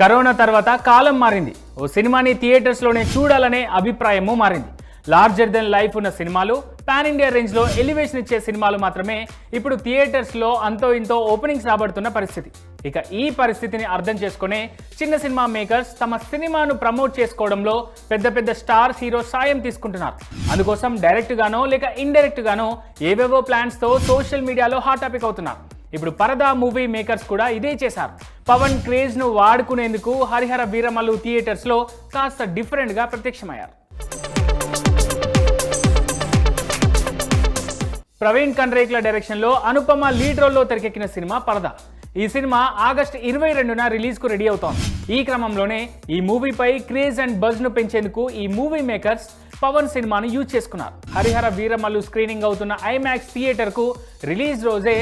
Corona తర్వాత కాలం మారింది. ఓ సినిమాని థియేటర్స్లోనే చూడాలనే అభిప్రాయము మారింది. లార్జర్ దెన్ లైఫ్ ఉన్న సినిమాలు పాన్ ఇండియా రేంజ్లో ఎలివేషన్ ఇచ్చే సినిమాలు మాత్రమే ఇప్పుడు థియేటర్స్లో అంతో ఇంతో ఓపెనింగ్స్ రాబడుతున్న పరిస్థితి. ఇక ఈ పరిస్థితిని అర్థం చేసుకునే చిన్న సినిమా మేకర్స్ తమ సినిమాను ప్రమోట్ చేసుకోవడంలో పెద్ద పెద్ద స్టార్స్ హీరో సాయం తీసుకుంటున్నారు. అందుకోసం డైరెక్ట్గానో లేక ఇండైరెక్ట్ గానో ఏవేవో ప్లాన్స్తో సోషల్ మీడియాలో హాట్ టాపిక్ అవుతున్నారు. ఇప్పుడు పరదా మూవీ మేకర్స్ కూడా ఇదే చేశారు. పవన్ క్రేజ్ను వాడుకునేందుకు హరిహర వీరమల్లు థియేటర్స్లో కాస్త డిఫరెంట్గా ప్రత్యక్షమయ్యారు. ప్రవీణ్ కండ్రేక్ల డైరెక్షన్లో అనుపమ లీడ్ రోల్లో తెరకెక్కిన సినిమా పరదా. ఈ సినిమా ఆగస్ట్ ఇరవై రెండున రిలీజ్కు రెడీ అవుతోంది. ఈ క్రమంలోనే ఈ మూవీపై క్రేజ్ అండ్ బజ్ను పెంచేందుకు ఈ మూవీ మేకర్స్ పవన్ సినిమాను యూజ్ చేసుకున్నారు. హరిహర వీరమల్లు స్క్రీనింగ్ అవుతున్న ఐమాక్స్ థియేటర్కు రిలీజ్ రోజే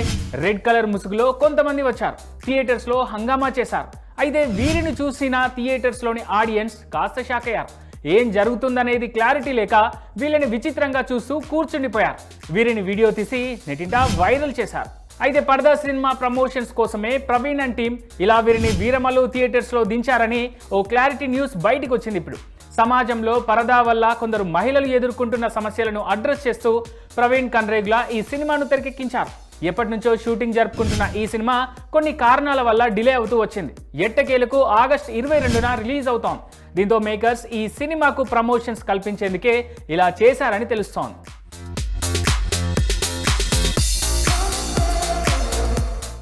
రెడ్ కలర్ ముసుగులో కొంతమంది వచ్చారు. థియేటర్స్లో హంగామా చేశారు. అయితే వీరిని చూసిన థియేటర్స్లోని ఆడియన్స్ కాస్త షాక్ అయ్యారు. ఏం జరుగుతుందనేది క్లారిటీ లేక వీళ్ళని విచిత్రంగా చూస్తూ కూర్చుండిపోయారు. వీరిని వీడియో తీసి నెటింటా వైరల్ చేశారు. అయితే పర్దా సినిమా ప్రమోషన్స్ కోసమే ప్రవీణ్ అండ్ టీం ఇలా వీరిని వీరమల్లు థియేటర్స్లో దించారని ఓ క్లారిటీ న్యూస్ బయటికి వచ్చింది ఇప్పుడు. సమాజంలో పరదా వల్ల కొందరు మహిళలు ఎదుర్కొంటున్న సమస్యలను అడ్రస్ చేస్తూ ప్రవీణ్ కన్రేగ్లా ఈ సినిమాను తెరకెక్కించారు. ఎప్పటి నుంచో షూటింగ్ జరుపుకుంటున్న ఈ సినిమా కొన్ని కారణాల వల్ల డిలే అవుతూ వచ్చింది. ఎట్టకేలకు ఆగస్ట్ ఇరవై రెండున రిలీజ్ అవుతోంది. దీంతో మేకర్స్ ఈ సినిమాకు ప్రమోషన్స్ కల్పించేందుకే ఇలా చేశారని తెలుస్తోంది.